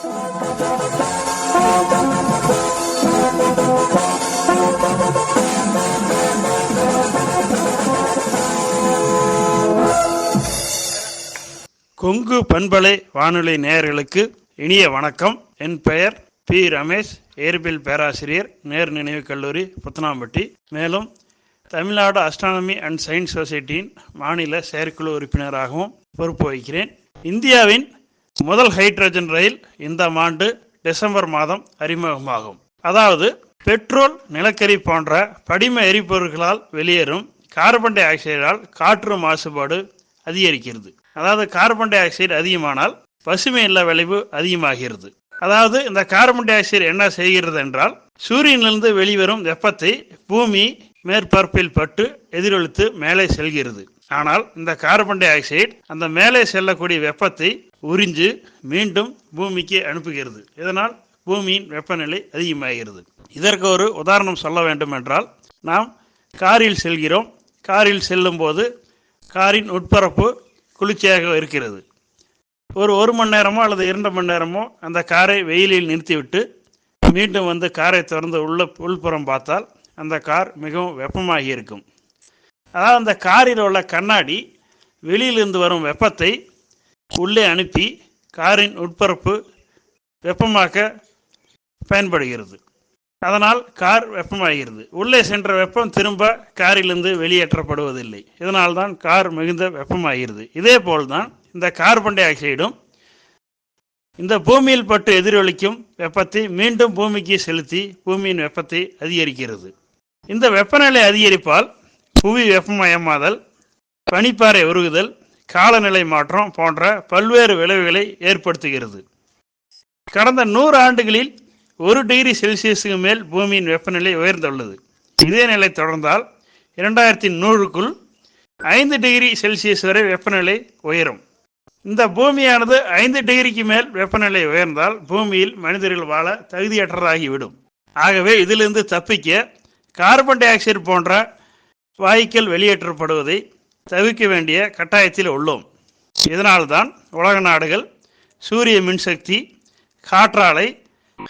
கொங்கு பண்பலை வானொலி நேயர்களுக்கு இனிய வணக்கம். என் பெயர் பி ரமேஷ் இயற்பியல் பேராசிரியர் நேர் நினைவு கல்லூரி புத்தனாம்பட்டி. மேலும் தமிழ்நாடு அஸ்ட்ரானமி அண்ட் சயின்ஸ் சொசைட்டியின் மாநில செயற்குழு உறுப்பினராகவும் பொறுப்பு வகிக்கிறேன். இந்தியாவின் முதல் ஹைட்ரஜன் ரயில் இந்த ஆண்டு டிசம்பர் மாதம் அறிமுகமாகும். அதாவது பெட்ரோல் நிலக்கரி போன்ற படிம எரிபொருட்களால் வெளியேறும் கார்பன் டை ஆக்சைடால் காற்று மாசுபாடு அதிகரிக்கிறது. அதாவது கார்பன் டை ஆக்சைடு அதிகமானால் பசுமை இல்ல விளைவு அதிகமாகிறது. அதாவது இந்த கார்பன் டை ஆக்சைடு என்ன செய்கிறது என்றால் சூரியனிலிருந்து வெளிவரும் வெப்பத்தை பூமி மேற்பரப்பில் பட்டு எதிரொலித்து மேலே செல்கிறது. ஆனால் இந்த கார்பன் டை ஆக்சைடு அந்த மேலே செல்லக்கூடிய வெப்பத்தை உறிஞ்சு மீண்டும் பூமிக்கு அனுப்புகிறது. இதனால் பூமியின் வெப்பநிலை அதிகமாகிறது. இதற்கு ஒரு உதாரணம் சொல்ல வேண்டும் என்றால் நாம் காரில் செல்கிறோம். காரில் செல்லும்போது காரின் உட்பரப்பு குளிர்ச்சியாக இருக்கிறது. ஒரு ஒரு மணி நேரமோ அல்லது இரண்டு மணி நேரமோ அந்த காரை வெயிலில் நிறுத்திவிட்டு மீண்டும் வந்து காரை திறந்து உள்ள உள்புறம் பார்த்தால் அந்த கார் மிகவும் வெப்பமாகி இருக்கும். அதாவது அந்த காரில் உள்ள கண்ணாடி வெளியிலிருந்து வரும் வெப்பத்தை உள்ளே அனுப்பி காரின் உட்பரப்பு வெப்பமாக்க பயன்படுகிறது. அதனால் கார் வெப்பமாகிறது. உள்ளே சென்ற வெப்பம் திரும்ப காரிலிருந்து வெளியேற்றப்படுவதில்லை. இதனால்தான் கார் மிகுந்த வெப்பமாகிறது. இதே போல்தான் இந்த கார்பன் டை ஆக்சைடும் இந்த பூமியில் பட்டு எதிரொலிக்கும் வெப்பத்தை மீண்டும் பூமிக்கு செலுத்தி பூமியின் வெப்பத்தை அதிகரிக்கிறது. இந்த வெப்பநிலை அதிகரிப்பால் புவி வெப்பமயமாதல் பனிப்பாறை உருகுதல் காலநிலை மாற்றம் போன்ற பல்வேறு விளைவுகளை ஏற்படுத்துகிறது. கடந்த நூறு ஆண்டுகளில் ஒரு டிகிரி செல்சியஸுக்கு மேல் பூமியின் வெப்பநிலை உயர்ந்துள்ளது. இதே நிலை தொடர்ந்தால் இரண்டாயிரத்தி நூறுக்குள் ஐந்து டிகிரி செல்சியஸ் வரை வெப்பநிலை உயரும். இந்த பூமியானது ஐந்து டிகிரிக்கு மேல் வெப்பநிலை உயர்ந்தால் பூமியில் மனிதர்கள் வாழ தகுதியற்றதாகிவிடும். ஆகவே இதிலிருந்து தப்பிக்க கார்பன் டை ஆக்சைடு போன்ற வாயுக்கள் வெளியேற்றப்படுவதை தவிர்க்க வேண்டிய கட்டாயத்தில் உள்ளோம். இதனால்தான் உலக நாடுகள் சூரிய மின்சக்தி காற்றாலை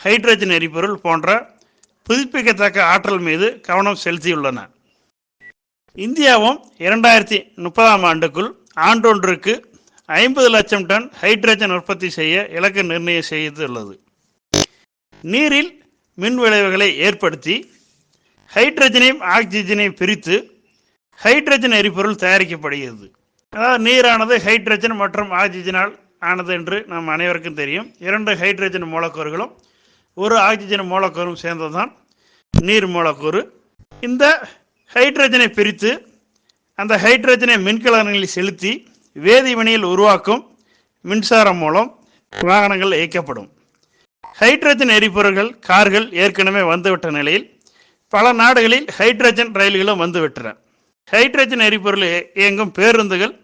ஹைட்ரஜன் எரிபொருள் போன்ற புதுப்பிக்கத்தக்க ஆற்றல் மீது கவனம் செலுத்தியுள்ளன. இந்தியாவும் இரண்டாயிரத்தி முப்பதாம் ஆண்டுக்குள் ஆண்டொன்றுக்கு ஐம்பது லட்சம் டன் ஹைட்ரஜன் உற்பத்தி செய்ய இலக்கு நிர்ணயம் செய்துள்ளது. நீரில் மின் விளைவுகளை ஏற்படுத்தி ஹைட்ரஜனையும் ஆக்சிஜனையும் பிரித்து ஹைட்ரஜன் எரிபொருள் தயாரிக்கப்படுகிறது. அதாவது நீரானது ஹைட்ரஜன் மற்றும் ஆக்சிஜனால் ஆனது என்று நாம் அனைவருக்கும் தெரியும். இரண்டு ஹைட்ரஜன் மூலக்கூறுகளும் ஒரு ஆக்சிஜன் மூலக்கூறும் சேர்ந்ததுதான் நீர் மூலக்கூறு. இந்த ஹைட்ரஜனை பிரித்து அந்த ஹைட்ரஜனை மின்கலன்களில் செலுத்தி வேதிவினையில் உருவாக்கும் மின்சாரம் மூலம் வாகனங்கள் இயக்கப்படும். ஹைட்ரஜன் எரிபொருள்கள் கார்கள் ஏற்கனவே வந்துவிட்ட நிலையில் பல நாடுகளில் ஹைட்ரஜன் ரயில்களும் வந்துவிட்டன. ஹைட்ரஜன் எரிபொருள் இயங்கும் பேருந்துகள்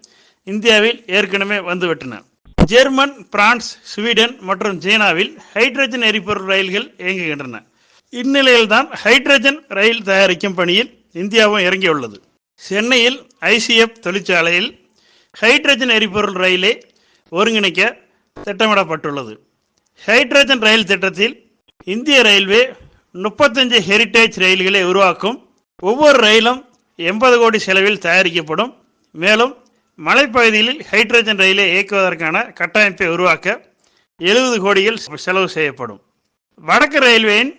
இந்தியாவில் ஏற்கனவே வந்துவிட்டன. ஜெர்மன் பிரான்ஸ் ஸ்வீடன் மற்றும் சீனாவில் ஹைட்ரஜன் எரிபொருள் ரயில்கள் இயங்குகின்றன. இந்நிலையில்தான் ஹைட்ரஜன் ரயில் தயாரிக்கும் பணியில் இந்தியாவும் இறங்கியுள்ளது. சென்னையில் ஐசிஎஃப் தொழிற்சாலையில் ஹைட்ரஜன் எரிபொருள் ரயிலை ஒருங்கிணைக்க திட்டமிடப்பட்டுள்ளது. ஹைட்ரஜன் ரயில் திட்டத்தில் இந்திய ரயில்வே முப்பத்தஞ்சு ஹெரிட்டேஜ் ரயில்களை உருவாக்கும் ஒவ்வொரு ரயிலும் எண்பது கோடி செலவில் தயாரிக்கப்படும். மேலும் மலைப்பகுதிகளில் ஹைட்ரஜன் ரயிலை இயக்குவதற்கான கட்டமைப்பை உருவாக்க எழுபது கோடிகள் செலவு செய்யப்படும். வடக்கு ரயில்வேயின்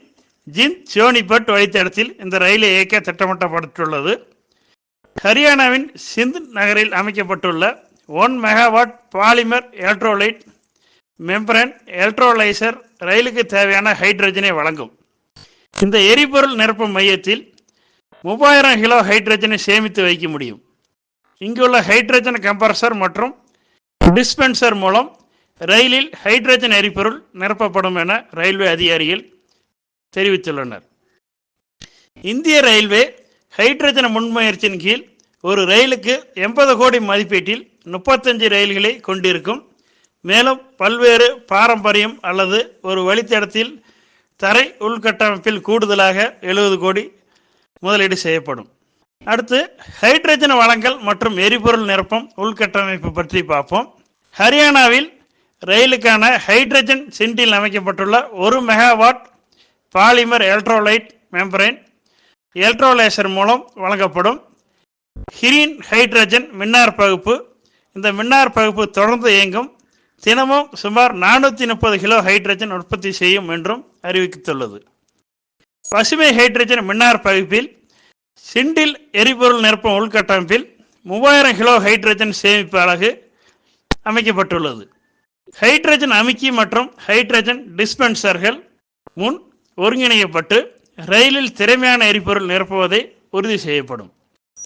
ஜிந்த் சியோனிபட் வழித்தடத்தில் இந்த ரயிலை இயக்க திட்டமிட்டப்பட்டுள்ளது ஹரியானாவின் சிந்த் நகரில் அமைக்கப்பட்டுள்ள one megawatt polymer electrolyte membrane electrolyser ரயிலுக்கு தேவையான ஹைட்ரஜனை வழங்கும். இந்த எரிபொருள் நிரப்பும் மையத்தில் மூவாயிரம் கிலோ ஹைட்ரஜனை சேமித்து வைக்க முடியும். இங்குள்ள ஹைட்ரஜன் கம்ப்ரஸர் மற்றும் டிஸ்பென்சர் மூலம் ரயிலில் ஹைட்ரஜன் எரிபொருள் நிரப்பப்படும் என ரயில்வே அதிகாரிகள் தெரிவித்துள்ளனர். இந்திய ரயில்வே ஹைட்ரஜன் முன்முயற்சியின் கீழ் ஒரு ரயிலுக்கு எண்பது கோடி மதிப்பீட்டில் முப்பத்தஞ்சு ரயில்களை கொண்டிருக்கும். மேலும் பல்வேறு பாரம்பரியம் அல்லது ஒரு வழித்தடத்தில் தரை உள்கட்டமைப்பில் கூடுதலாக எழுபது கோடி முதலீடு செய்யப்படும். அடுத்து ஹைட்ரஜன் வளங்கள் மற்றும் எரிபொருள் நிரப்பம் உள்கட்டமைப்பு பற்றி பார்ப்போம். ஹரியானாவில் ரயிலுக்கான ஹைட்ரஜன் சிண்டில் அமைக்கப்பட்டுள்ள ஒரு megawatt polymer electrolyte membrane electrolyser மூலம் வழங்கப்படும். ஹிரீன் ஹைட்ரஜன் மின்னார் பகுப்பு. இந்த மின்னார் பகுப்பு தொடர்ந்து இயங்கும். தினமும் சுமார் நானூற்றி முப்பது கிலோ ஹைட்ரஜன் உற்பத்தி செய்யும் என்றும் அறிவித்துள்ளது பசுமை ஹைட்ரஜன் மின்னார் பகுப்பில் சிண்டில் எரிபொருள் நிரப்பும் உள்கட்டமைப்பில் மூவாயிரம் கிலோ ஹைட்ரஜன் சேமிப்பு அலகு அமைக்கப்பட்டுள்ளது. ஹைட்ரஜன் அமுக்கி மற்றும் ஹைட்ரஜன் டிஸ்பென்சர்கள் முன் ஒருங்கிணைக்கப்பட்டு ரயிலில் திறமையான எரிபொருள் நிரப்புவதை உறுதி செய்யப்படும்.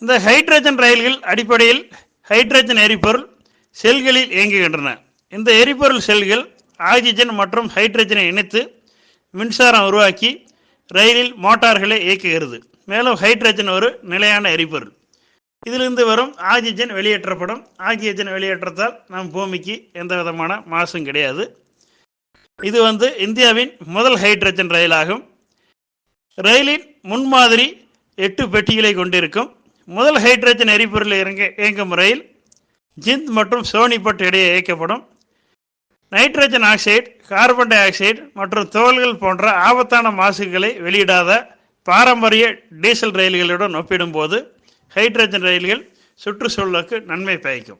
இந்த ஹைட்ரஜன் ரயில்கள் அடிப்படையில் ஹைட்ரஜன் எரிபொருள் செல்களில் இயங்குகின்றன. இந்த எரிபொருள் செல்கள் ஆக்சிஜன் மற்றும் ஹைட்ரஜனை இணைத்து மின்சாரம் உருவாக்கி ரயிலில் மோட்டார்களை இயக்குகிறது. மேலும் ஹைட்ரஜன் ஒரு நிலையான எரிபொருள். இதிலிருந்து வரும் ஆக்சிஜன் வெளியேற்றப்படும். ஆக்சிஜன் வெளியேற்றத்தால் நம் பூமிக்கு எந்த விதமான மாசும் கிடையாது. இது வந்து இந்தியாவின் முதல் ஹைட்ரஜன் ரயிலாகும். ரயிலின் முன்மாதிரி எட்டு பெட்டிகளை கொண்டிருக்கும். முதல் ஹைட்ரஜன் எரிபொருள் இறங்க இயங்கும் ரயில் ஜிந்த் மற்றும் சோனிபட் இடையே இயக்கப்படும். Nitrogen oxide carbon dioxide மற்றும் தோல்கள் போன்ற ஆபத்தான மாசுகளை வெளியிடாத பாரம்பரிய டீசல் ரயில்களுடன் ஒப்பிடும்போது ஹைட்ரஜன் ரயில்கள் சுற்றுச்சூழலுக்கு நன்மை பயக்கும்.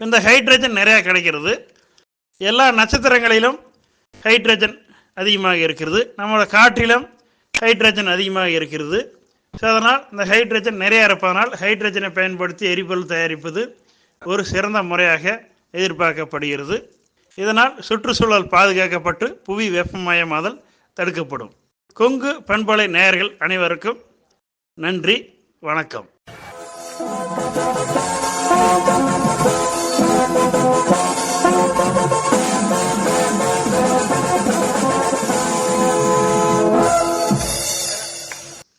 இந்த ஹைட்ரஜன் நிறையா கிடைக்கிறது. எல்லா நட்சத்திரங்களிலும் ஹைட்ரஜன் அதிகமாக இருக்கிறது. நம்மளோட காற்றிலும் ஹைட்ரஜன் அதிகமாக இருக்கிறது. ஸோ அதனால் இந்த ஹைட்ரஜன் நிறையா இருப்பதனால் ஹைட்ரஜனை பயன்படுத்தி எரிபொருள் தயாரிப்பது ஒரு சிறந்த முறையாக எதிர்பார்க்கப்படுகிறது இதனால் சுற்றுச்சூழல் பாதுகாக்கப்பட்டு புவி வெப்பமயமாதல் தடுக்கப்படும் கொங்கு பண்பலை நேயர்கள் அனைவருக்கும் நன்றி வணக்கம்